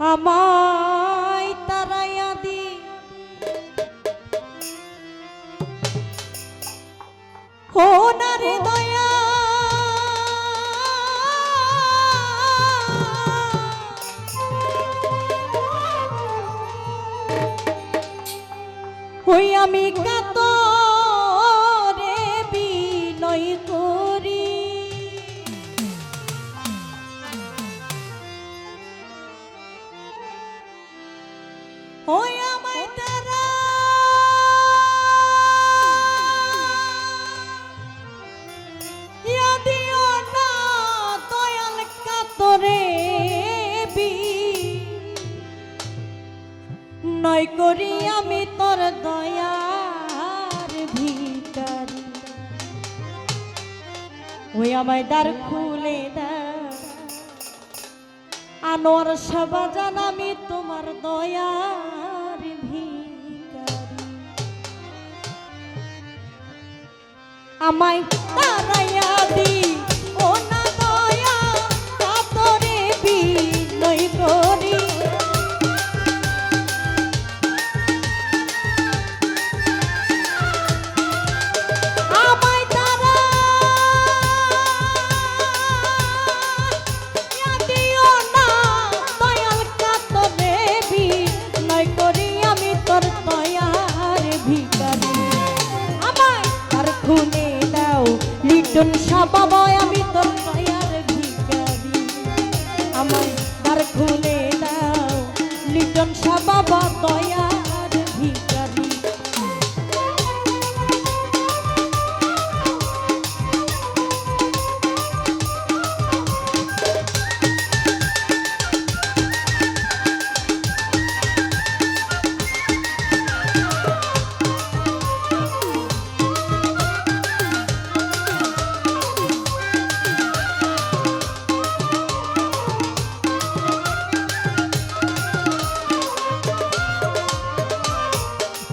আমায় তারাইয়া দি। হো না আমায় দ্বার খুলে আনোয়ার আনোয়ার সাবাজান আমি তোমার দয়ার আমায় তারাইয়া দি লিটন সাবাবয় আমি তোর দয়ার ভিকারি আমায় তার খুলে দাও। লিটন সাবাবা দয়ার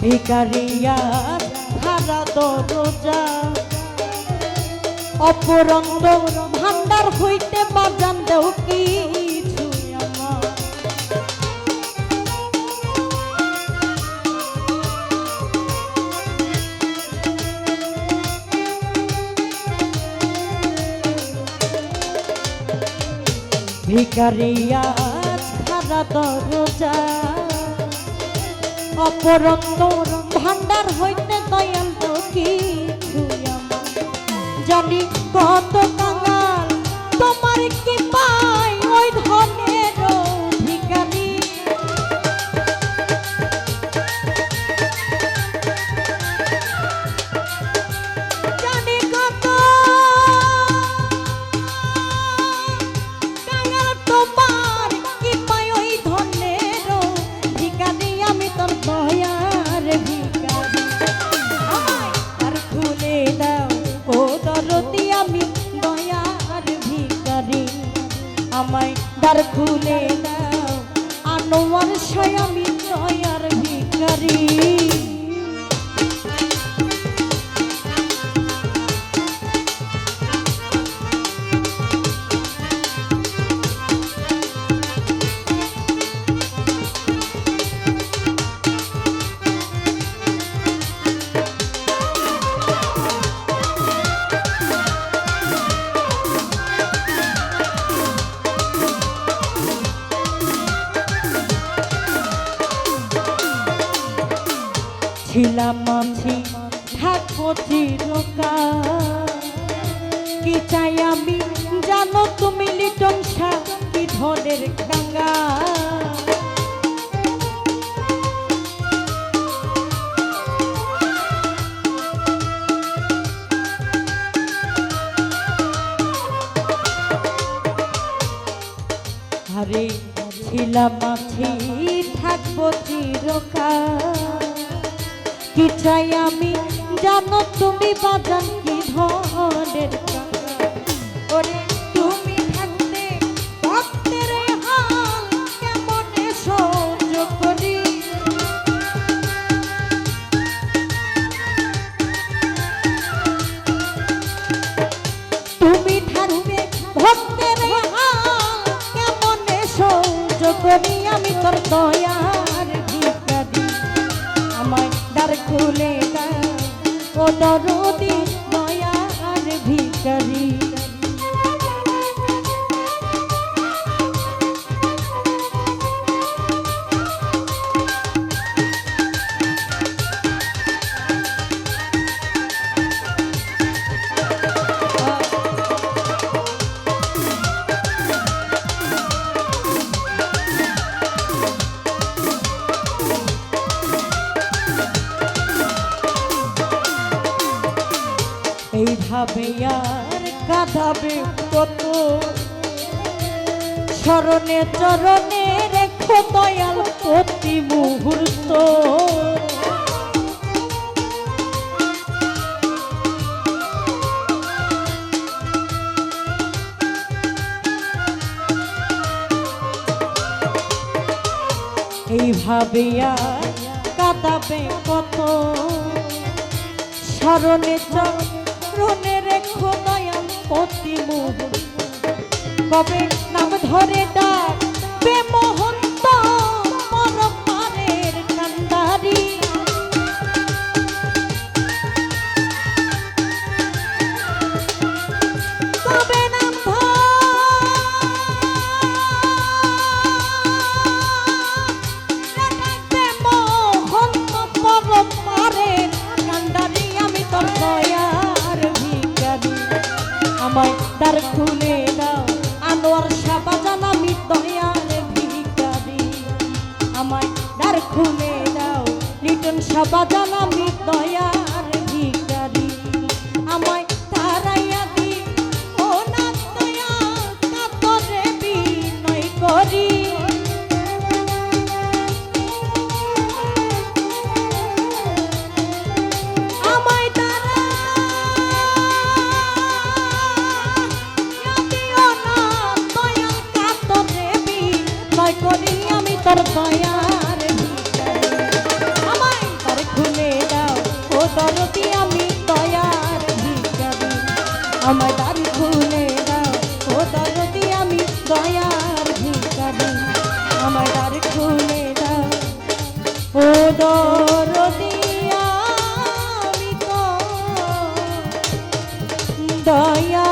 ভিকারিয়া হারা দরজা। অপরন্ত ভান্ডার হইতে বাজান দেও আমার। ভিকারিয়া হারা দরজা। অপরন্ত ভান্ডার হইতে দয়াল কিছু। জানি কত খুলে আনোয়ার সায় আমি দয়ার ভিখারি। ছিলাম মাঝি থাকব কি চাই আমি? জানো তুমি লিটন শাহ, কি ধনের গঙ্গা আরে, ছিলাম মাঝি থাকব চিরকাল কি চাই আমি জানো তুমি বাজান কি ধরের। ওরে খুলে দাও। ও দরদি আর ভিখারি। এইভাবে আর কাঁদাবে কত স্মরণে চরণে রেখো দয়াল প্রতি মুহূর্ত। এইভাবে আর কাঁদাবে কত? স্মরণে চরণে রেখো দয়াল প্রতি মোহন কবে নাম ধরে ডাক বে পরপারের তার খুলে দাও আনোয়ার সাবাজান আমি দয়ার ভিকারি আমায় তার খুলে দাও লিটন সাবাজান আমি দয়ার ও দরদি আমি দয়ার ভিখারি। আমায় তার খুলে দাও। ও দরদি আমি দয়া